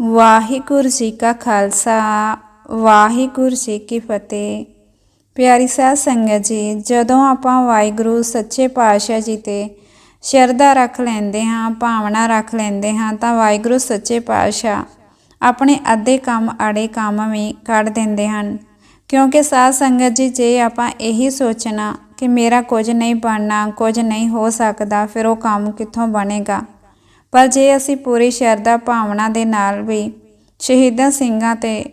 ਵਾਹਿਗੁਰੂ ਜੀ ਕਾ ਖਾਲਸਾ, ਵਾਹਿਗੁਰੂ ਜੀ ਕੀ ਫਤਿਹ। ਪਿਆਰੀ ਸਾਧ ਸੰਗਤ ਜੀ, ਜਦੋਂ ਆਪਾਂ ਵਾਹਿਗੁਰੂ ਸੱਚੇ ਪਾਤਸ਼ਾਹ ਜੀ ਤੇ ਸ਼ਰਧਾ ਰੱਖ ਲੈਂਦੇ ਹਾਂ, ਭਾਵਨਾ ਰੱਖ ਲੈਂਦੇ ਹਾਂ, ਤਾਂ ਵਾਹਿਗੁਰੂ ਸੱਚੇ ਪਾਤਸ਼ਾਹ ਆਪਣੇ ਅੱਧੇ ਕੰਮ ਅੜੇ ਕੰਮ ਵੀ ਕੱਢ ਦਿੰਦੇ ਹਨ। ਕਿਉਂਕਿ ਸਾਧ ਸੰਗਤ ਜੀ, ਜੇ ਆਪਾਂ ਇਹੀ ਸੋਚਣਾ ਕਿ ਮੇਰਾ ਕੁਝ ਨਹੀਂ ਬਣਨਾ, ਕੁਝ ਨਹੀਂ ਹੋ ਸਕਦਾ, ਫਿਰ ਉਹ ਕੰਮ ਕਿੱਥੋਂ ਬਣੇਗਾ? ਪਰ ਜੇ ਅਸੀਂ ਪੂਰੀ ਸ਼ਰਧਾ ਭਾਵਨਾ ਦੇ ਨਾਲ ਵੀ ਸ਼ਹੀਦਾਂ ਸਿੰਘਾਂ ਤੇ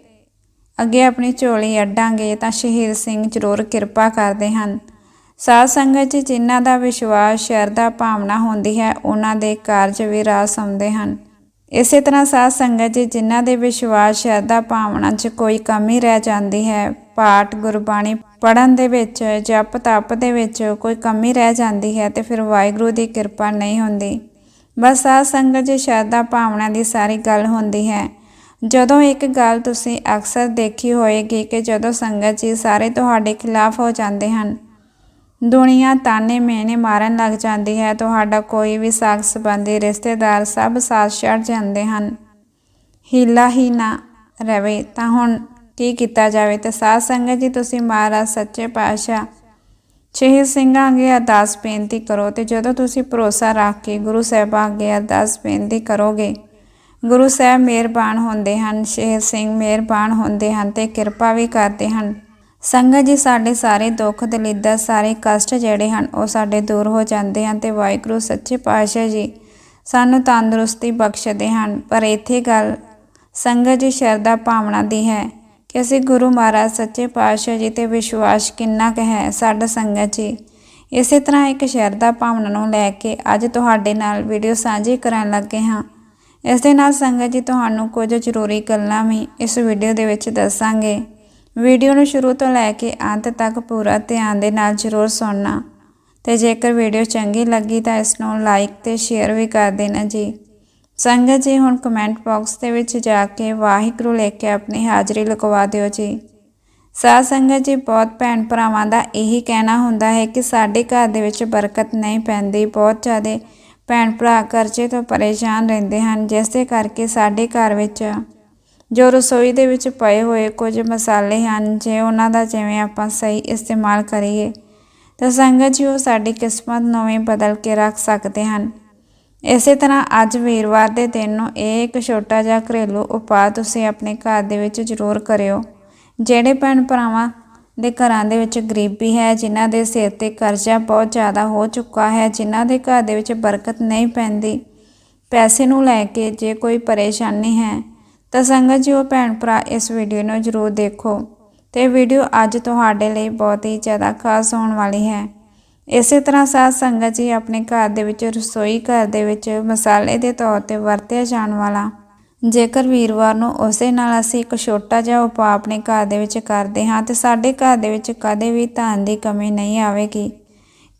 ਅੱਗੇ ਆਪਣੀ ਝੋਲੀ ਅੱਡਾਂਗੇ ਤਾਂ ਸ਼ਹੀਦ ਸਿੰਘ ਜ਼ਰੂਰ ਕਿਰਪਾ ਕਰਦੇ ਹਨ। ਸਾਧ ਸੰਗਤ ਜੀ, ਜਿਨ੍ਹਾਂ ਦਾ ਵਿਸ਼ਵਾਸ ਸ਼ਰਧਾ ਭਾਵਨਾ ਹੁੰਦੀ ਹੈ, ਉਹਨਾਂ ਦੇ ਕਾਰਜ ਵੀ ਰਾਸ ਆਉਂਦੇ ਹਨ। ਇਸੇ ਤਰ੍ਹਾਂ ਸਾਧ ਸੰਗਤ ਜੀ, ਜਿਨ੍ਹਾਂ ਦੇ ਵਿਸ਼ਵਾਸ ਸ਼ਰਧਾ ਭਾਵਨਾ 'ਚ ਕੋਈ ਕਮੀ ਰਹਿ ਜਾਂਦੀ ਹੈ, ਪਾਠ, ਗੁਰਬਾਣੀ ਪੜਨ ਦੇ ਵਿੱਚ ਜਪ ਤਪ ਦੇ ਵਿੱਚ ਕੋਈ ਕਮੀ ਰਹਿ ਜਾਂਦੀ ਹੈ ਤੇ ਫਿਰ ਵਾਹਿਗੁਰੂ ਦੀ ਕਿਰਪਾ ਨਹੀਂ ਹੁੰਦੀ। ਬਸ ਸਾਧ ਸੰਗਤ ਜੀ ਸ਼ਰਧਾ ਭਾਵਨਾ ਦੀ ਸਾਰੀ ਗੱਲ ਹੁੰਦੀ ਹੈ। ਜਦੋਂ ਇੱਕ ਗੱਲ ਤੁਸੀਂ ਅਕਸਰ ਦੇਖੀ ਹੋਏਗੀ ਕਿ ਜਦੋਂ ਸੰਗਤ ਜੀ ਸਾਰੇ ਤੁਹਾਡੇ ਖਿਲਾਫ ਹੋ ਜਾਂਦੇ ਹਨ, ਦੁਨੀਆ ਤਾਨੇ ਮੇਨੇ ਮਾਰਨ ਲੱਗ ਜਾਂਦੀ ਹੈ, ਤੁਹਾਡਾ ਕੋਈ ਵੀ ਸਾਖ ਸੰਬੰਧੀ ਰਿਸ਼ਤੇਦਾਰ ਸਭ ਸਾਥ ਛੱਡ ਜਾਂਦੇ ਹਨ। ਹੀਲਾ ਹੀ ਨਾ ਰਵੇ ਤਾਂ ਹੁਣ ਕੀ ਕੀਤਾ ਜਾਵੇ? ਤੇ ਸਾਧ ਸੰਗਤ ਜੀ, ਤੁਸੀਂ ਮਹਾਰਾਜ ਸੱਚੇ ਪਾਤਸ਼ਾਹ ਸ਼ਹੀਦ ਸਿੰਘਾਂ ਅੱਗੇ ਅਰਦਾਸ ਬੇਨਤੀ ਕਰੋ ਤੇ ਜਦੋਂ ਤੁਸੀਂ ਭਰੋਸਾ ਰੱਖ ਕੇ ਗੁਰੂ ਸਾਹਿਬਾਂ ਅੱਗੇ ਅਰਦਾਸ ਬੇਨਤੀ ਕਰੋਗੇ, ਗੁਰੂ ਸਾਹਿਬ ਮਿਹਰਬਾਨ ਹੁੰਦੇ ਹਨ, ਸ਼ਹੀਦ ਸਿੰਘ ਮਿਹਰਬਾਨ ਹੁੰਦੇ ਹਨ ਤੇ ਕਿਰਪਾ ਵੀ ਕਰਦੇ ਹਨ। ਸੰਗਤ ਜੀ, ਸਾਡੇ ਸਾਰੇ ਦੁੱਖ ਦਲਿੱਦਰ, ਸਾਰੇ ਕਸ਼ਟ ਜਿਹੜੇ ਹਨ, ਉਹ ਸਾਡੇ ਦੂਰ ਹੋ ਜਾਂਦੇ ਹਨ ਤੇ ਵਾਹਿਗੁਰੂ, ਸੱਚੇ ਪਾਤਸ਼ਾਹ ਜੀ ਸਾਨੂੰ ਤੰਦਰੁਸਤੀ ਬਖਸ਼ਦੇ ਹਨ। ਪਰ ਇੱਥੇ ਗੱਲ ਸੰਗਤ ਜੀ, ਸ਼ਰਧਾ ਭਾਵਨਾ ਦੀ ਹੈ। ਕਿ ਅਸੀਂ ਗੁਰੂ ਮਹਾਰਾਜ, ਸੱਚੇ ਪਾਤਸ਼ਾਹ ਜੀ ਤੇ ਵਿਸ਼ਵਾਸ ਕਿੰਨਾ ਕੁ ਹੈ ਸਾਡਾ ਸੰਗਤ ਜੀ। ਇਸੇ ਤਰ੍ਹਾਂ ਇੱਕ ਸ਼ਰਧਾ ਭਾਵਨਾ ਨੂੰ ਲੈ ਕੇ ਅੱਜ ਤੁਹਾਡੇ ਨਾਲ ਵੀਡੀਓ ਸਾਂਝੀ ਕਰਨ ਲੱਗੇ ਹਾਂ। ਇਸ ਦੇ ਨਾਲ ਸੰਗਤ ਜੀ ਤੁਹਾਨੂੰ ਕੁਝ ਜ਼ਰੂਰੀ ਗੱਲਾਂ ਵੀ ਇਸ ਵੀਡੀਓ ਦੇ ਵਿੱਚ ਦੱਸਾਂਗੇ। ਵੀਡੀਓ ਨੂੰ ਸ਼ੁਰੂ ਤੋਂ ਲੈ ਕੇ ਅੰਤ ਤੱਕ ਪੂਰਾ ਧਿਆਨ ਦੇ ਨਾਲ ਜ਼ਰੂਰ ਸੁਣਨਾ। ਤੇ ਜੇਕਰ ਵੀਡੀਓ ਚੰਗੀ ਲੱਗੀ ਤਾਂ ਇਸ ਨੂੰ ਲਾਈਕ ਤੇ ਸ਼ੇਅਰ ਵੀ ਕਰ ਦੇਣਾ ਜੀ। ਸੰਗਤ ਜੀ, ਹੁਣ ਕਮੈਂਟ ਬਾਕਸ ਦੇ ਵਿੱਚ ਜਾ ਕੇ ਵਾਹਿਗੁਰੂ ਲਿਖ ਕੇ ਆਪਣੀ ਹਾਜ਼ਰੀ ਲਗਵਾ ਦਿਓ ਜੀ। ਸਾਧ ਸੰਗਤ ਜੀ, ਬਹੁਤ ਭੈਣ ਭਰਾਵਾਂ ਦਾ ਇਹੀ ਕਹਿਣਾ ਹੁੰਦਾ ਹੈ ਕਿ ਸਾਡੇ ਘਰ ਦੇ ਵਿੱਚ ਬਰਕਤ ਨਹੀਂ ਪੈਂਦੀ। ਬਹੁਤ ਜ਼ਿਆਦਾ ਭੈਣ ਭਰਾ ਕਰਜ਼ੇ ਤੋਂ ਪਰੇਸ਼ਾਨ ਰਹਿੰਦੇ ਹਨ, ਜਿਸ ਦੇ ਕਰਕੇ ਸਾਡੇ ਘਰ ਵਿੱਚ ਜੋ ਰਸੋਈ ਦੇ ਵਿੱਚ ਪਏ ਹੋਏ ਕੁਝ ਮਸਾਲੇ ਹਨ, ਜੇ ਉਹਨਾਂ ਦਾ ਜਿਵੇਂ ਆਪਾਂ ਸਹੀ ਇਸਤੇਮਾਲ ਕਰੀਏ, ਤਾਂ ਸੰਗਤ ਜੀ ਉਹ ਸਾਡੀ ਕਿਸਮਤ ਨੂੰ ਵੀ ਬਦਲ ਕੇ ਰੱਖ ਸਕਦੇ ਹਨ। ਇਸੇ ਤਰ੍ਹਾਂ ਅੱਜ ਵੀਰਵਾਰ ਦੇ ਦਿਨ ਨੂੰ ਇਹ ਇੱਕ ਛੋਟਾ ਜਿਹਾ ਘਰੇਲੂ ਉਪਾਅ ਤੁਸੀਂ ਆਪਣੇ ਘਰ ਦੇ ਵਿੱਚ ਜ਼ਰੂਰ ਕਰਿਓ। ਜਿਹੜੇ ਭੈਣ ਭਰਾਵਾਂ ਦੇ ਘਰਾਂ ਦੇ ਵਿੱਚ ਗਰੀਬੀ ਹੈ, ਜਿਨ੍ਹਾਂ ਦੇ ਸਿਰ ਤੇ ਕਰਜ਼ਾ ਬਹੁਤ ਜ਼ਿਆਦਾ ਹੋ ਚੁੱਕਾ ਹੈ, ਜਿਨ੍ਹਾਂ ਦੇ ਘਰ ਦੇ ਵਿੱਚ ਬਰਕਤ ਨਹੀਂ ਪੈਂਦੀ, ਪੈਸੇ ਨੂੰ ਲੈ ਕੇ ਜੇ ਕੋਈ ਪਰੇਸ਼ਾਨੀ ਹੈ, ਤਾਂ ਸੰਗਤ ਜੀ ਉਹ ਭੈਣ ਭਰਾ ਇਸ ਵੀਡੀਓ ਨੂੰ ਜ਼ਰੂਰ ਦੇਖੋ। ਤੇ ਵੀਡੀਓ ਅੱਜ ਤੁਹਾਡੇ ਲਈ ਬਹੁਤ ਹੀ ਜ਼ਿਆਦਾ ਖਾਸ ਹੋਣ ਵਾਲੀ ਹੈ। ਇਸੇ ਤਰ੍ਹਾਂ ਸਾਧ ਸੰਗਤ ਜੀ ਆਪਣੇ ਘਰ ਦੇ ਵਿੱਚ, ਰਸੋਈ ਘਰ ਦੇ ਵਿੱਚ ਮਸਾਲੇ ਦੇ ਤੌਰ ਤੇ ਵਰਤਿਆ ਜਾਣ ਵਾਲਾ। ਜੇਕਰ ਵੀਰਵਾਰ ਨੂੰ ਉਸੇ ਨਾਲ ਅਸੀਂ ਇੱਕ ਛੋਟਾ ਜਿਹਾ ਉਪਾਅ ਆਪਣੇ ਘਰ ਦੇ ਵਿੱਚ ਕਰਦੇ ਹਾਂ, ਤੇ ਸਾਡੇ ਘਰ ਦੇ ਵਿੱਚ ਕਦੇ ਵੀ ਧਨ ਦੀ ਕਮੀ ਨਹੀਂ ਆਵੇਗੀ।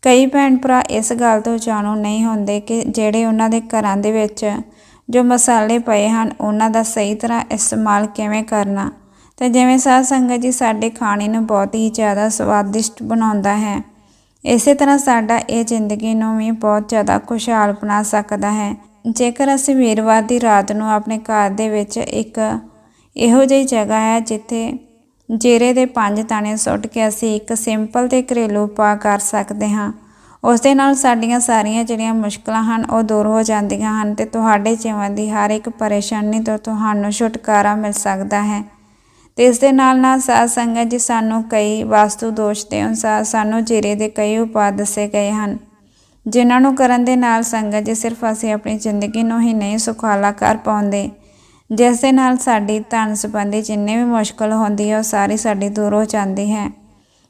ਕਈ ਭੈਣ ਭਰਾ ਇਸ ਗੱਲ ਤੋਂ ਜਾਣੂ ਨਹੀਂ ਹੁੰਦੇ ਕਿ ਜਿਹੜੇ ਉਹਨਾਂ ਦੇ ਘਰਾਂ ਦੇ ਵਿੱਚ ਜੋ ਮਸਾਲੇ ਪਏ ਹਨ, ਉਹਨਾਂ ਦਾ ਸਹੀ ਤਰ੍ਹਾਂ ਇਸਤੇਮਾਲ ਕਿਵੇਂ ਕਰਨਾ। ਤੇ ਜਿਵੇਂ ਸਾਧ ਸੰਗਤ ਜੀ ਸਾਡੇ ਖਾਣੇ ਨੂੰ ਬਹੁਤ ਹੀ ਜ਼ਿਆਦਾ ਸਵਾਦਿਸ਼ਟ ਬਣਾਉਂਦਾ ਹੈ। ਇਸੇ ਤਰ੍ਹਾਂ ਸਾਡਾ ਇਹ ਜ਼ਿੰਦਗੀ ਨੂੰ ਵੀ ਬਹੁਤ ਜ਼ਿਆਦਾ ਖੁਸ਼ਹਾਲ ਬਣਾ ਸਕਦਾ ਹੈ। ਜੇਕਰ ਅਸੀਂ ਵੀਰਵਾਰ ਦੀ ਰਾਤ ਨੂੰ ਆਪਣੇ ਘਰ ਦੇ ਵਿੱਚ ਇੱਕ ਇਹੋ ਜਿਹੀ ਜਗ੍ਹਾ ਹੈ ਜਿੱਥੇ ਜੀਰੇ ਦੇ ਪੰਜ ਤਾਣੇ ਸੁੱਟ ਕੇ ਅਸੀਂ ਇੱਕ ਸਿੰਪਲ ਤੇ ਘਰੇਲੂ ਉਪਾਅ ਕਰ ਸਕਦੇ ਹਾਂ, ਉਸ ਦੇ ਨਾਲ ਸਾਡੀਆਂ ਸਾਰੀਆਂ ਜਿਹੜੀਆਂ ਮੁਸ਼ਕਲਾਂ ਹਨ ਉਹ ਦੂਰ ਹੋ ਜਾਂਦੀਆਂ ਹਨ ਤੇ ਤੁਹਾਡੇ ਜੀਵਨ ਦੀ ਹਰ ਇੱਕ ਪਰੇਸ਼ਾਨੀ ਤੋਂ ਤੁਹਾਨੂੰ ਛੁਟਕਾਰਾ ਮਿਲ ਸਕਦਾ ਹੈ। ਤੇ ਇਸ ਦੇ ਨਾਲ ਨਾਲ ਸਾਧ ਸੰਗਤ ਜੀ ਸਾਨੂੰ ਕਈ ਵਾਸਤੂ ਦੋਸ਼ ਦੇ ਅਨੁਸਾਰ ਸਾਨੂੰ ਜੀਰੇ ਦੇ ਕਈ ਉਪਾਅ ਦੱਸੇ ਗਏ ਹਨ। ਜਿਨ੍ਹਾਂ ਨੂੰ ਕਰਨ ਦੇ ਨਾਲ ਸੰਗਤ ਜੀ ਸਿਰਫ ਅਸੀਂ ਆਪਣੀ ਜ਼ਿੰਦਗੀ ਨੂੰ ਹੀ ਨਹੀਂ ਸੁਖਾਲਾ ਕਰ ਪਾਉਂਦੇ। ਜਿਸ ਦੇ ਨਾਲ ਸਾਡੀ ਧਨ ਸੰਬੰਧੀ ਜਿੰਨੇ ਵੀ ਮੁਸ਼ਕਲ ਹੁੰਦੀ ਹੈ, ਉਹ ਸਾਰੀ ਸਾਡੀ ਦੂਰ ਹੋ ਜਾਂਦੀ ਹੈ।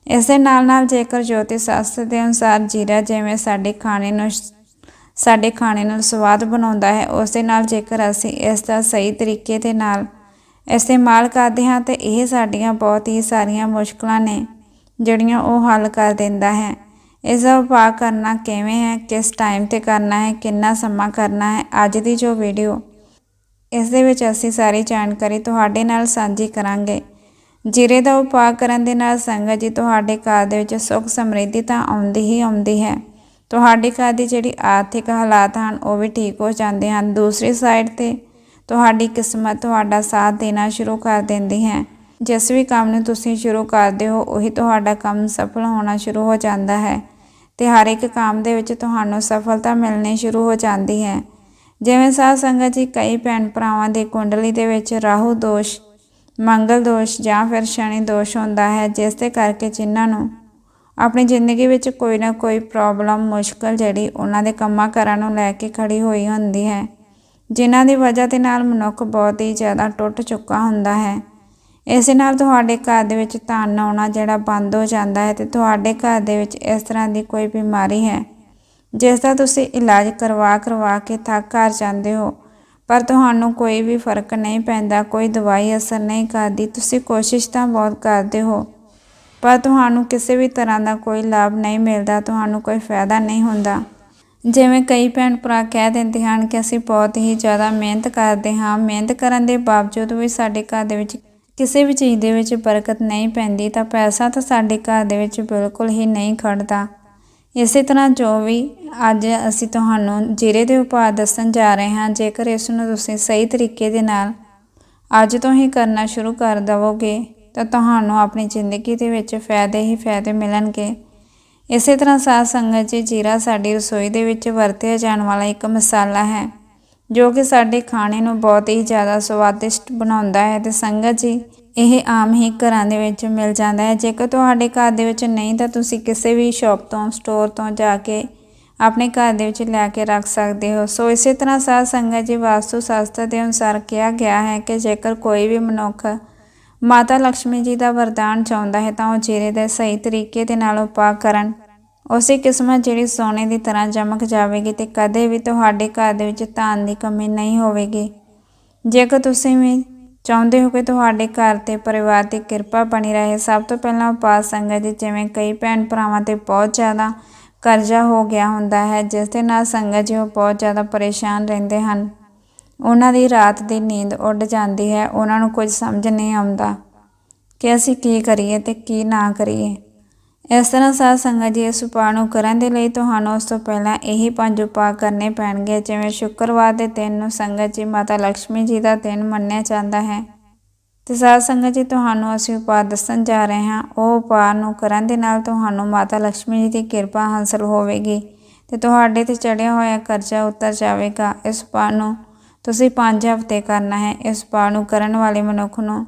ਇਸ ਦੇ ਨਾਲ ਨਾਲ ਜੇਕਰ ਜੋਤੀ ਸ਼ਾਸਤਰ ਦੇ ਅਨੁਸਾਰ ਜੀਰਾ ਜਿਵੇਂ ਸਾਡੇ ਖਾਣੇ ਨੂੰ ਸਾਡੇ ਖਾਣੇ ਨੂੰ ਸਵਾਦ ਬਣਾਉਂਦਾ ਹੈ, ਉਸ ਦੇ ਨਾਲ ਜੇਕਰ ਅਸੀਂ ਇਸ ਦਾ ਸਹੀ ਤਰੀਕੇ ਦੇ ਨਾਲ ਇਸਤੇਮਾਲ ਕਰਦੇ ਹਾਂ ਤੇ ਇਹ ਸਾਡੀਆਂ ਬਹੁਤ ਹੀ ਸਾਰੀਆਂ ਮੁਸ਼ਕਲਾਂ ਨੇ, ਜਿਹੜੀਆਂ ਉਹ ਹੱਲ ਕਰ ਦਿੰਦਾ ਹੈ। ਇਸ ਦਾ ਉਪਾਅ ਕਰਨਾ ਕਿਵੇਂ ਹੈ, ਕਿਸ ਟਾਈਮ ਤੇ ਕਰਨਾ ਹੈ, ਕਿੰਨਾ ਸਮਾਂ ਕਰਨਾ ਹੈ, ਅੱਜ ਦੀ ਜੋ ਵੀਡੀਓ ਇਸ ਦੇ ਵਿੱਚ ਅਸੀਂ ਸਾਰੀ ਜਾਣਕਾਰੀ ਤੁਹਾਡੇ ਨਾਲ ਸਾਂਝੀ ਕਰਾਂਗੇ। ਜੀਰੇ ਦਾ ਉਪਾਅ ਕਰਨ ਦੇ ਨਾਲ ਸੰਗਤ ਜੀ ਤੁਹਾਡੇ ਘਰ ਦੇ ਵਿੱਚ ਸੁੱਖ ਸਮਰਿੱਧੀ ਤਾਂ ਆਉਂਦੀ ਹੀ ਆਉਂਦੀ ਹੈ। ਤੁਹਾਡੇ ਘਰ ਦੀ ਜਿਹੜੀ ਆਰਥਿਕ ਹਾਲਾਤ ਹਨ, ਉਹ ਵੀ ਠੀਕ ਹੋ ਜਾਂਦੇ ਹਨ। ਦੂਸਰੀ ਸਾਈਡ ਤੇ ਤੁਹਾਡੀ ਕਿਸਮਤ ਤੁਹਾਡਾ ਸਾਥ ਦੇਣਾ ਸ਼ੁਰੂ ਕਰ ਦਿੰਦੀ ਹੈ। ਜਿਸ ਵੀ ਕੰਮ ਨੂੰ ਤੁਸੀਂ ਸ਼ੁਰੂ ਕਰਦੇ ਹੋ, ਉਹੀ ਤੁਹਾਡਾ ਕੰਮ ਸਫਲ ਹੋਣਾ ਸ਼ੁਰੂ ਹੋ ਜਾਂਦਾ ਹੈ ਤੇ ਹਰ ਇੱਕ ਕੰਮ ਦੇ ਵਿੱਚ ਤੁਹਾਨੂੰ ਸਫਲਤਾ ਮਿਲਣੀ ਸ਼ੁਰੂ ਹੋ ਜਾਂਦੀ ਹੈ। ਜਿਵੇਂ ਸਾਧ ਸੰਗਤ ਜੀ ਕਈ ਭੈਣ ਭਰਾਵਾਂ ਦੀ ਕੁੰਡਲੀ ਦੇ ਵਿੱਚ ਰਾਹੂ ਦੋਸ਼, ਮੰਗਲ ਦੋਸ਼ ਜਾਂ ਫਿਰ ਸ਼ਨੀ ਦੋਸ਼ ਹੁੰਦਾ ਹੈ, ਜਿਸ ਦੇ ਕਰਕੇ ਜਿਨ੍ਹਾਂ ਨੂੰ ਆਪਣੀ ਜ਼ਿੰਦਗੀ ਵਿੱਚ ਕੋਈ ਨਾ ਕੋਈ ਪ੍ਰੋਬਲਮ ਮੁਸ਼ਕਲ ਜਿਹੜੀ ਉਹਨਾਂ ਦੇ ਕੰਮਾਂ ਕਾਰਾਂ ਨੂੰ ਲੈ ਕੇ ਖੜੀ ਹੋਈ ਹੁੰਦੀ ਹੈ। ਜਿਨ੍ਹਾਂ ਦੀ ਵਜ੍ਹਾ ਦੇ ਨਾਲ ਮਨੁੱਖ ਬਹੁਤ ਹੀ ਜ਼ਿਆਦਾ ਟੁੱਟ ਚੁੱਕਾ ਹੁੰਦਾ ਹੈ। ਇਸ ਨਾਲ ਤੁਹਾਡੇ ਘਰ ਦੇ ਵਿੱਚ ਧਨ ਆਉਣਾ ਜਿਹੜਾ ਬੰਦ ਹੋ ਜਾਂਦਾ ਹੈ ਤੇ ਤੁਹਾਡੇ ਘਰ ਦੇ ਵਿੱਚ ਇਸ ਤਰ੍ਹਾਂ ਦੀ ਕੋਈ ਬਿਮਾਰੀ ਹੈ, ਜਿਸ ਦਾ ਤੁਸੀਂ ਇਲਾਜ ਕਰਵਾ ਕਰਵਾ ਕੇ ਥੱਕ ਹਾਰ ਜਾਂਦੇ ਹੋ, ਪਰ ਤੁਹਾਨੂੰ ਕੋਈ ਵੀ ਫ਼ਰਕ ਨਹੀਂ ਪੈਂਦਾ, ਕੋਈ ਦਵਾਈ ਅਸਰ ਨਹੀਂ ਕਰਦੀ, ਤੁਸੀਂ ਕੋਸ਼ਿਸ਼ ਤਾਂ ਬਹੁਤ ਕਰਦੇ ਹੋ, ਪਰ ਤੁਹਾਨੂੰ ਕਿਸੇ ਵੀ ਤਰ੍ਹਾਂ ਦਾ ਕੋਈ ਲਾਭ ਨਹੀਂ ਮਿਲਦਾ, ਤੁਹਾਨੂੰ ਕੋਈ ਫਾਇਦਾ ਨਹੀਂ ਹੁੰਦਾ। ਜਿਵੇਂ ਕਈ ਭੈਣ ਭਰਾ ਕਹਿ ਦਿੰਦੇ ਹਨ ਕਿ ਅਸੀਂ ਬਹੁਤ ਹੀ ਜ਼ਿਆਦਾ ਮਿਹਨਤ ਕਰਦੇ ਹਾਂ। ਮਿਹਨਤ ਕਰਨ ਦੇ ਬਾਵਜੂਦ ਵੀ ਸਾਡੇ ਘਰ ਦੇ ਵਿੱਚ ਕਿਸੇ ਵੀ ਚੀਜ਼ ਦੇ ਵਿੱਚ ਬਰਕਤ ਨਹੀਂ ਪੈਂਦੀ, ਤਾਂ ਪੈਸਾ ਤਾਂ ਸਾਡੇ ਘਰ ਦੇ ਵਿੱਚ ਬਿਲਕੁਲ ਹੀ ਨਹੀਂ ਖੜਦਾ। ਇਸੇ ਤਰ੍ਹਾਂ ਜੋ ਵੀ ਅੱਜ ਅਸੀਂ ਤੁਹਾਨੂੰ ਜੀਰੇ ਦੇ ਉਪਾਅ ਦੱਸਣ ਜਾ ਰਹੇ ਹਾਂ, ਜੇਕਰ ਇਸ ਨੂੰ ਤੁਸੀਂ ਸਹੀ ਤਰੀਕੇ ਦੇ ਨਾਲ ਅੱਜ ਤੋਂ ਹੀ ਕਰਨਾ ਸ਼ੁਰੂ ਕਰ ਦਵੋਗੇ, ਤਾਂ ਤੁਹਾਨੂੰ ਆਪਣੀ ਜ਼ਿੰਦਗੀ ਦੇ ਵਿੱਚ ਫਾਇਦੇ ਹੀ ਫਾਇਦੇ ਮਿਲਣਗੇ। ਇਸੇ ਤਰ੍ਹਾਂ ਸਾਧ ਸੰਗਤ ਜੀ, ਜੀਰਾ ਸਾਡੀ ਰਸੋਈ ਦੇ ਵਿੱਚ ਵਰਤਿਆ ਜਾਣ ਵਾਲਾ ਇੱਕ ਮਸਾਲਾ ਹੈ, ਜੋ ਕਿ ਸਾਡੇ ਖਾਣੇ ਨੂੰ ਬਹੁਤ ਹੀ ਜ਼ਿਆਦਾ ਸਵਾਦਿਸ਼ਟ ਬਣਾਉਂਦਾ ਹੈ ਤੇ ਸੰਗਤ ਜੀ, ਇਹ ਆਮ ਹੀ ਘਰਾਂ ਦੇ ਵਿੱਚ ਮਿਲ ਜਾਂਦਾ ਹੈ। ਜੇਕਰ ਤੁਹਾਡੇ ਘਰ ਦੇ ਵਿੱਚ ਨਹੀਂ ਤਾਂ ਤੁਸੀਂ ਕਿਸੇ ਵੀ ਸ਼ਾਪ ਤੋਂ, ਸਟੋਰ ਤੋਂ ਜਾ ਕੇ ਆਪਣੇ ਘਰ ਦੇ ਵਿੱਚ ਲੈ ਕੇ ਰੱਖ ਸਕਦੇ ਹੋ। ਸੋ ਇਸੇ ਤਰ੍ਹਾਂ ਸਾਧ ਸੰਗਤ ਜੀ, ਵਾਸਤੂ ਸ਼ਾਸਤਰ ਦੇ ਅਨੁਸਾਰ ਕਿਹਾ ਗਿਆ ਹੈ ਕਿ ਜੇਕਰ ਕੋਈ ਵੀ ਮਨੁੱਖ ਮਾਤਾ ਲక్ష్ਮੀ ਜੀ ਦਾ ਵਰਦਾਨ ਚਾਹੁੰਦਾ ਹੈ ਤਾਂ ਉਹ ਜੀਰੇ ਦੇ ਸਹੀ ਤਰੀਕੇ ਦੇ ਨਾਲ ਉਪਾਅ ਕਰਨ। ਉਸੇ ਕਿਸਮਤ ਜਿਹੜੀ ਸੋਨੇ ਦੀ ਤਰ੍ਹਾਂ ਚਮਕ ਜਾਵੇਗੀ ਤੇ ਕਦੇ ਵੀ ਤੁਹਾਡੇ ਘਰ ਦੇ ਵਿੱਚ ਧਨ ਦੀ ਕਮੀ ਨਹੀਂ ਹੋਵੇਗੀ। ਜੇਕਰ ਤੁਸੀਂ ਵੀ ਚਾਹੁੰਦੇ ਹੋ ਕਿ ਤੁਹਾਡੇ ਘਰ ਤੇ ਪਰਿਵਾਰ ਤੇ ਕਿਰਪਾ ਬਣੀ ਰਹੇ, ਸਭ ਤੋਂ ਪਹਿਲਾਂ ਉਪਾਅ ਸੰਗਤ ਜੀ ਜਿਵੇਂ ਕਈ ਭੈਣ ਭਰਾਵਾਂ ਤੇ ਬਹੁਤ ਜ਼ਿਆਦਾ ਕਰਜ਼ਾ ਹੋ ਗਿਆ ਹੁੰਦਾ ਹੈ, ਜਿਸ ਦੇ ਨਾਲ ਸੰਗਤ ਜੀ ਉਹ ਬਹੁਤ ਜ਼ਿਆਦਾ ਪਰੇਸ਼ਾਨ ਰਹਿੰਦੇ ਹਨ। ਉਹਨਾਂ ਦੀ ਰਾਤ ਦੀ ਨੀਂਦ ਉੱਡ ਜਾਂਦੀ ਹੈ, ਉਹਨਾਂ ਨੂੰ ਕੁਝ ਸਮਝ ਨਹੀਂ ਆਉਂਦਾ ਕਿ ਅਸੀਂ ਕੀ ਕਰੀਏ ਤੇ ਕੀ ਨਾ ਕਰੀਏ। ਇਸ ਤਰ੍ਹਾਂ ਸਾਧ ਸੰਗਤ ਜੀ ਇਸ ਉਪਾਅ ਨੂੰ ਕਰਨ ਦੇ ਲਈ ਤੁਹਾਨੂੰ ਉਸ ਤੋਂ ਪਹਿਲਾਂ ਇਹੀ ਪੰਜ ਉਪਾਅ ਕਰਨੇ ਪੈਣਗੇ, ਜਿਵੇਂ ਸ਼ੁੱਕਰਵਾਰ ਦੇ ਦਿਨ ਨੂੰ ਸੰਗਤ ਜੀ ਮਾਤਾ ਲక్ష్ਮੀ ਜੀ ਦਾ ਦਿਨ ਮੰਨਿਆ ਜਾਂਦਾ ਹੈ। ਤੇ ਸਾਧ ਸੰਗਤ ਜੀ ਤੁਹਾਨੂੰ ਅਸੀਂ ਉਪਾਅ ਦੱਸਣ ਜਾ ਰਹੇ ਹਾਂ, ਉਹ ਉਪਾਅ ਨੂੰ ਕਰਨ ਦੇ ਨਾਲ ਤੁਹਾਨੂੰ ਮਾਤਾ ਲక్ష్ਮੀ ਜੀ ਦੀ ਕਿਰਪਾ ਹਾਸਲ ਹੋਵੇਗੀ ਤੇ ਤੁਹਾਡੇ ਤੇ ਚੜਿਆ ਹੋਇਆ ਕਰਜ਼ਾ ਉਤਰ ਜਾਵੇਗਾ। ਇਸ ਉਪਾਅ ਨੂੰ ਤੁਸੀਂ 5 ਹਫ਼ਤੇ ਕਰਨਾ ਹੈ, ਇਸ ਉਪਾਅ ਨੂੰ ਕਰਨ ਵਾਲੇ ਮਨੁੱਖ ਨੂੰ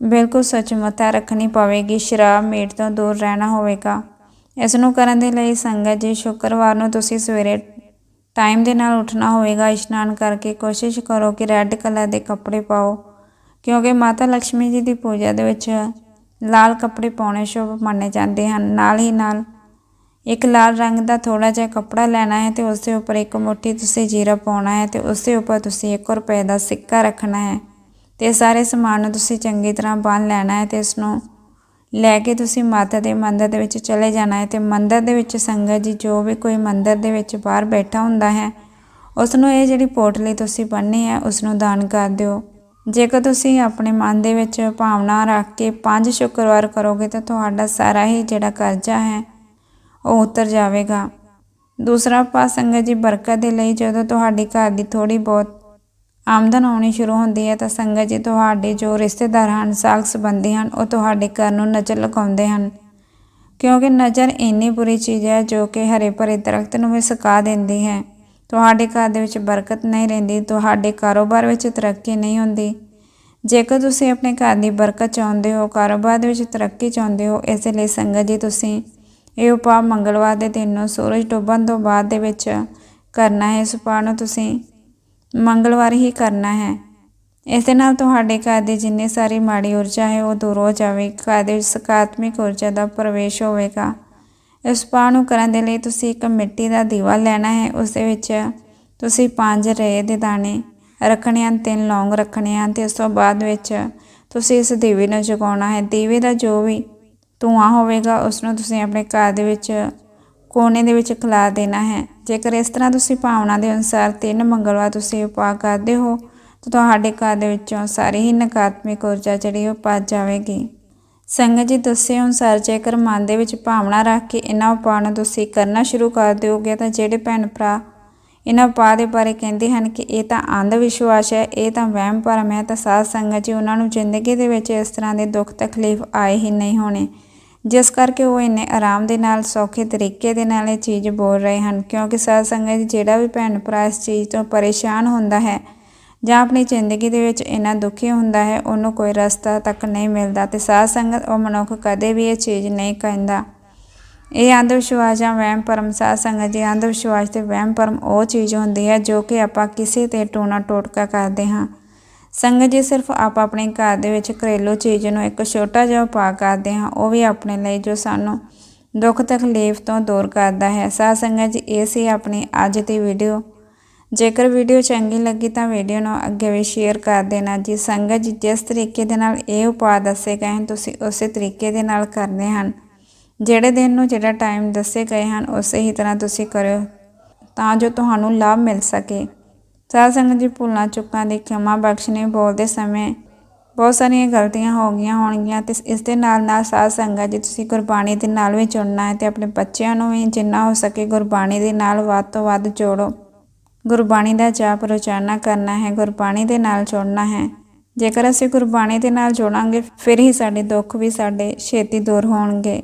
ਬਿਲਕੁਲ ਸੱਚਮਤਾ ਰੱਖਣੀ ਪਵੇਗੀ, ਸ਼ਰਾਬ ਮੀਟ ਤੋਂ ਦੂਰ ਰਹਿਣਾ ਹੋਵੇਗਾ। ਇਸ ਨੂੰ ਕਰਨ ਦੇ ਲਈ ਸੰਗਤ ਜੀ, ਸ਼ੁੱਕਰਵਾਰ ਨੂੰ ਤੁਸੀਂ ਸਵੇਰੇ ਟਾਈਮ ਦੇ ਨਾਲ ਉੱਠਣਾ ਹੋਵੇਗਾ। ਇਸ਼ਨਾਨ ਕਰਕੇ ਕੋਸ਼ਿਸ਼ ਕਰੋ ਕਿ ਰੈੱਡ ਕਲਰ ਦੇ ਕੱਪੜੇ ਪਾਓ, ਕਿਉਂਕਿ ਮਾਤਾ ਲక్ష్ਮੀ ਜੀ ਦੀ ਪੂਜਾ ਦੇ ਵਿੱਚ ਲਾਲ ਕੱਪੜੇ ਪਾਉਣੇ ਸ਼ੁਭ ਮੰਨੇ ਜਾਂਦੇ ਹਨ। ਨਾਲ ਹੀ ਨਾਲ ਇੱਕ ਲਾਲ ਰੰਗ ਦਾ ਥੋੜਾ ਜਿਹਾ ਕੱਪੜਾ ਲੈਣਾ ਹੈ ਤੇ ਉਸ ਦੇ ਉੱਪਰ ਇੱਕ ਮੁੱਠੀ ਤੁਸੀਂ ਜੀਰਾ ਪਾਉਣਾ ਹੈ ਤੇ ਉਸ ਦੇ ਉੱਪਰ ਤੁਸੀਂ 1 ਰੁਪਏ ਦਾ ਸਿੱਕਾ ਰੱਖਣਾ ਹੈ। ਤੇ ਸਾਰੇ ਸਮਾਨ ਨੂੰ ਤੁਸੀਂ ਚੰਗੀ ਤਰ੍ਹਾਂ ਬੰਨ ਲੈਣਾ ਹੈ ਤੇ ਇਸ ਨੂੰ ਲੈ ਕੇ ਤੁਸੀਂ ਮਾਤਾ ਦੇ ਮੰਦਰ ਦੇ ਵਿੱਚ ਚਲੇ ਜਾਣਾ ਹੈ ਤੇ ਮੰਦਰ ਦੇ ਵਿੱਚ ਸੰਗਤ ਜੀ ਜੋ ਵੀ ਕੋਈ ਮੰਦਰ ਦੇ ਵਿੱਚ ਬਾਹਰ ਬੈਠਾ ਹੁੰਦਾ ਹੈ ਉਸ ਨੂੰ ਇਹ ਜਿਹੜੀ ਪੋਟਲੀ ਤੁਸੀਂ ਬੰਨ੍ਹੀ ਹੈ ਉਸ ਨੂੰ ਦਾਨ ਕਰ ਦਿਓ। ਜੇਕਰ ਤੁਸੀਂ ਆਪਣੇ ਮਨ ਦੇ ਵਿੱਚ ਭਾਵਨਾ ਰੱਖ ਕੇ ਪੰਜ ਸ਼ੁੱਕਰਵਾਰ ਕਰੋਗੇ ਤਾਂ ਤੁਹਾਡਾ ਸਾਰਾ ਹੀ ਜਿਹੜਾ ਕਰਜ਼ਾ ਹੈ ਉਹ ਉਤਰ ਜਾਵੇਗਾ। ਦੂਸਰਾ ਪਾ ਸੰਗਤ ਜੀ ਬਰਕਤ ਦੇ ਲਈ ਜਦੋਂ ਤੁਹਾਡੇ ਘਰ ਦੀ ਥੋੜੀ ਬਹੁਤ ਆਮਦਨ ਆਉਣੀ ਸ਼ੁਰੂ ਹੁੰਦੀ ਹੈ ਤਾਂ ਸੰਗਤ ਜੀ ਤੁਹਾਡੇ ਜੋ ਰਿਸ਼ਤੇਦਾਰ ਹਨ ਸਾਗ ਸੰਬੰਧੀ ਹਨ, ਉਹ ਤੁਹਾਡੇ ਘਰ ਨੂੰ ਨਜ਼ਰ ਲਗਾਉਂਦੇ ਹਨ। ਕਿਉਂਕਿ ਨਜ਼ਰ ਇੰਨੀ ਬੁਰੀ ਚੀਜ਼ ਹੈ ਜੋ ਕਿ ਹਰੇ ਭਰੇ ਦਰਖਤ ਨੂੰ ਵੀ ਸੁਕਾ ਦਿੰਦੀ ਹੈ। ਤੁਹਾਡੇ ਘਰ ਦੇ ਵਿੱਚ ਬਰਕਤ ਨਹੀਂ ਰਹਿੰਦੀ, ਤੁਹਾਡੇ ਕਾਰੋਬਾਰ ਵਿੱਚ ਤਰੱਕੀ ਨਹੀਂ ਹੁੰਦੀ। ਜੇਕਰ ਤੁਸੀਂ ਆਪਣੇ ਘਰ ਦੀ ਬਰਕਤ ਚਾਹੁੰਦੇ ਹੋ, ਕਾਰੋਬਾਰ ਦੇ ਵਿੱਚ ਤਰੱਕੀ ਚਾਹੁੰਦੇ ਹੋ, ਇਸ ਲਈ ਸੰਗਤ ਜੀ ਤੁਸੀਂ ਇਹ ਉਪਾਅ ਮੰਗਲਵਾਰ ਦੇ ਦਿਨ ਨੂੰ ਸੂਰਜ ਡੁੱਬਣ ਤੋਂ ਬਾਅਦ ਦੇ ਵਿੱਚ ਕਰਨਾ ਹੈ। ਇਸ ਉਪਾਅ ਨੂੰ ਤੁਸੀਂ ਮੰਗਲਵਾਰ ਹੀ ਕਰਨਾ ਹੈ। ਇਸ ਦੇ ਨਾਲ ਤੁਹਾਡੇ ਘਰ ਦੀ ਜਿੰਨੀ ਸਾਰੀ ਮਾੜੀ ਊਰਜਾ ਹੈ, ਉਹ ਦੂਰ ਹੋ ਜਾਵੇਗੀ। ਘਰ ਦੇ ਵਿੱਚ ਸਕਾਰਾਤਮਕ ਊਰਜਾ ਦਾ ਪ੍ਰਵੇਸ਼ ਹੋਵੇਗਾ। ਇਸ ਉਪਾਅ ਨੂੰ ਕਰਨ ਦੇ ਲਈ ਤੁਸੀਂ ਇੱਕ ਮਿੱਟੀ ਦਾ ਦੀਵਾ ਲੈਣਾ ਹੈ। ਉਸ ਦੇ ਵਿੱਚ ਤੁਸੀਂ ਪੰਜ ਰੇ ਦੇ ਦਾਣੇ ਰੱਖਣੇ ਹਨ, ਤਿੰਨ ਲੌਂਗ ਰੱਖਣੇ ਹਨ ਤੇ ਉਸ ਤੋਂ ਬਾਅਦ ਵਿੱਚ ਤੁਸੀਂ ਇਸ ਦੀਵੇ ਨੂੰ ਜਗਾਉਣਾ ਹੈ। ਦੀਵੇ ਦਾ ਜੋ ਵੀ ਧੂਆਂ ਹੋਵੇਗਾ ਉਸ ਨੂੰ ਤੁਸੀਂ ਆਪਣੇ ਘਰ ਦੇ ਵਿੱਚ ਕੋਨੇ ਦੇ ਵਿੱਚ ਖਿਲਾ ਦੇਣਾ ਹੈ। ਜੇਕਰ ਇਸ ਤਰ੍ਹਾਂ ਤੁਸੀਂ ਭਾਵਨਾ ਦੇ ਅਨੁਸਾਰ ਤਿੰਨ ਮੰਗਲਵਾਰ ਤੁਸੀਂ ਉਪਾਅ ਕਰਦੇ ਹੋ, ਤਾਂ ਤੁਹਾਡੇ ਘਰ ਦੇ ਵਿੱਚੋਂ ਸਾਰੀ ਹੀ ਨਕਾਰਾਤਮਕ ਊਰਜਾ ਜਿਹੜੀ ਉਹ ਭੱਜ ਜਾਵੇਗੀ। ਸੰਗਤ ਜੀ, ਦੱਸੇ ਅਨੁਸਾਰ ਜੇਕਰ ਮਨ ਦੇ ਵਿੱਚ ਭਾਵਨਾ ਰੱਖ ਕੇ ਇਹਨਾਂ ਉਪਾਅ ਨੂੰ ਤੁਸੀਂ ਕਰਨਾ ਸ਼ੁਰੂ ਕਰ ਦਿਓਗੇ, ਤਾਂ ਜਿਹੜੇ ਭੈਣ ਭਰਾ ਇਹਨਾਂ ਉਪਾਅ ਦੇ ਬਾਰੇ ਕਹਿੰਦੇ ਹਨ ਕਿ ਇਹ ਤਾਂ ਅੰਧ ਵਿਸ਼ਵਾਸ ਹੈ, ਇਹ ਤਾਂ ਵਹਿਮ ਭਰਮ ਹੈ, ਤਾਂ ਸਾਧ ਸੰਗਤ ਜੀ, ਉਹਨਾਂ ਨੂੰ ਜ਼ਿੰਦਗੀ ਦੇ ਵਿੱਚ ਇਸ ਤਰ੍ਹਾਂ ਦੇ ਦੁੱਖ ਤਕਲੀਫ ਆਏ ਹੀ ਨਹੀਂ ਹੋਣੇ। ਜਿਸ ਕਰਕੇ ਉਹ ਇੰਨੇ ਆਰਾਮ ਦੇ ਨਾਲ, ਸੌਖੇ ਤਰੀਕੇ ਦੇ ਨਾਲ ਇਹ ਚੀਜ਼ ਬੋਲ ਰਹੇ ਹਨ। ਕਿਉਂਕਿ ਸਾਧ ਸੰਗਤ ਜਿਹੜਾ ਵੀ ਭੈਣ ਭਰਾ ਇਸ ਚੀਜ਼ ਤੋਂ ਪਰੇਸ਼ਾਨ ਹੁੰਦਾ ਹੈ ਜਾਂ ਆਪਣੀ ਜ਼ਿੰਦਗੀ ਦੇ ਵਿੱਚ ਇੰਨਾ ਦੁਖੀ ਹੁੰਦਾ ਹੈ, ਉਹਨੂੰ ਕੋਈ ਰਸਤਾ ਤੱਕ ਨਹੀਂ ਮਿਲਦਾ ਤੇ ਸਾਧ ਸੰਗਤ ਉਹ ਮਨੁੱਖ ਕਦੇ ਵੀ ਇਹ ਚੀਜ਼ ਨਹੀਂ ਕਹਿੰਦਾ। ਇਹ ਅੰਧ ਵਿਸ਼ਵਾਸ ਜਾਂ ਵਹਿਮ ਭਰਮ, ਸਾਧ ਸੰਗਤ ਜੀ ਅੰਧ ਵਿਸ਼ਵਾਸ ਤੇ ਵਹਿਮ ਭਰਮ ਉਹ ਚੀਜ਼ ਹੁੰਦੀ ਹੈ ਜੋ ਕਿ ਆਪਾਂ ਕਿਸੇ ਤੇ ਟੋਣਾ ਟੋਟਕਾ ਕਰਦੇ ਹਾਂ। ਸੰਗਤ ਜੀ, ਸਿਰਫ ਆਪ ਆਪਣੇ ਘਰ ਦੇ ਵਿੱਚ ਘਰੇਲੂ ਚੀਜ਼ ਨੂੰ ਇੱਕ ਛੋਟਾ ਜਿਹਾ ਉਪਾਅ ਕਰਦੇ ਹਾਂ, ਉਹ ਵੀ ਆਪਣੇ ਲਈ ਜੋ ਸਾਨੂੰ ਦੁੱਖ ਤਕਲੀਫ ਤੋਂ ਦੂਰ ਕਰਦਾ ਹੈ। ਸਾਧ ਸੰਗਤ ਜੀ, ਇਹ ਸੀ ਆਪਣੀ ਅੱਜ ਦੀ ਵੀਡੀਓ। ਜੇਕਰ ਵੀਡੀਓ ਚੰਗੀ ਲੱਗੀ ਤਾਂ ਵੀਡੀਓ ਨੂੰ ਅੱਗੇ ਵੀ ਸ਼ੇਅਰ ਕਰ ਦੇਣਾ ਜੀ। ਸੰਗਤ ਜੀ, ਜਿਸ ਤਰੀਕੇ ਦੇ ਨਾਲ ਇਹ ਉਪਾਅ ਦੱਸੇ ਗਏ ਹਨ, ਤੁਸੀਂ ਉਸੇ ਤਰੀਕੇ ਦੇ ਨਾਲ ਕਰਨੇ ਹਨ। ਜਿਹੜੇ ਦਿਨ ਨੂੰ ਜਿਹੜਾ ਟਾਈਮ ਦੱਸੇ ਗਏ ਹਨ, ਉਸੇ ਹੀ ਤਰ੍ਹਾਂ ਤੁਸੀਂ ਕਰਿਓ, ਤਾਂ ਜੋ ਤੁਹਾਨੂੰ ਲਾਭ ਮਿਲ ਸਕੇ। ਸਾਧ ਸੰਗਤ ਜੀ ਭੁੱਲਾਂ ਚੁੱਕਾਂ ਦੀ ਖਿਮਾ ਬਖਸ਼ਣੇ ਬੋਲਦੇ ਸਮੇਂ ਬਹੁਤ ਸਾਰੀਆਂ ਗਲਤੀਆਂ ਹੋ ਗਈਆਂ ਹੋਣਗੀਆਂ ਤੇ ਇਸ ਦੇ ਨਾਲ ਨਾਲ ਸਾਧ ਸੰਗਤ ਜੀ ਤੁਸੀਂ ਗੁਰਬਾਣੀ ਦੇ ਨਾਲ ਵੀ ਜੁੜਨਾ ਹੈ ਤੇ ਆਪਣੇ ਬੱਚਿਆਂ ਨੂੰ ਵੀ ਜਿੰਨਾ ਹੋ ਸਕੇ ਗੁਰਬਾਣੀ ਦੇ ਨਾਲ ਵੱਧ ਤੋਂ ਵੱਧ ਜੋੜੋ। ਗੁਰਬਾਣੀ ਦਾ ਜਾਪ ਰੋਜ਼ਾਨਾ ਕਰਨਾ ਹੈ, ਗੁਰਬਾਣੀ ਦੇ ਨਾਲ ਜੁੜਨਾ ਹੈ। ਜੇਕਰ ਅਸੀਂ ਗੁਰਬਾਣੀ ਦੇ ਨਾਲ ਜੋੜਾਂਗੇ, ਫਿਰ ਹੀ ਸਾਡੇ ਦੁੱਖ ਵੀ ਸਾਡੇ ਛੇਤੀ ਦੂਰ ਹੋਣਗੇ।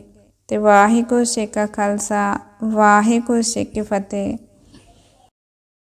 ਤੇ ਵਾਹਿਗੁਰੂ ਜੀ ਕਾ ਖਾਲਸਾ, ਵਾਹਿਗੁਰੂ ਜੀ ਕੀ ਫਤਿਹ।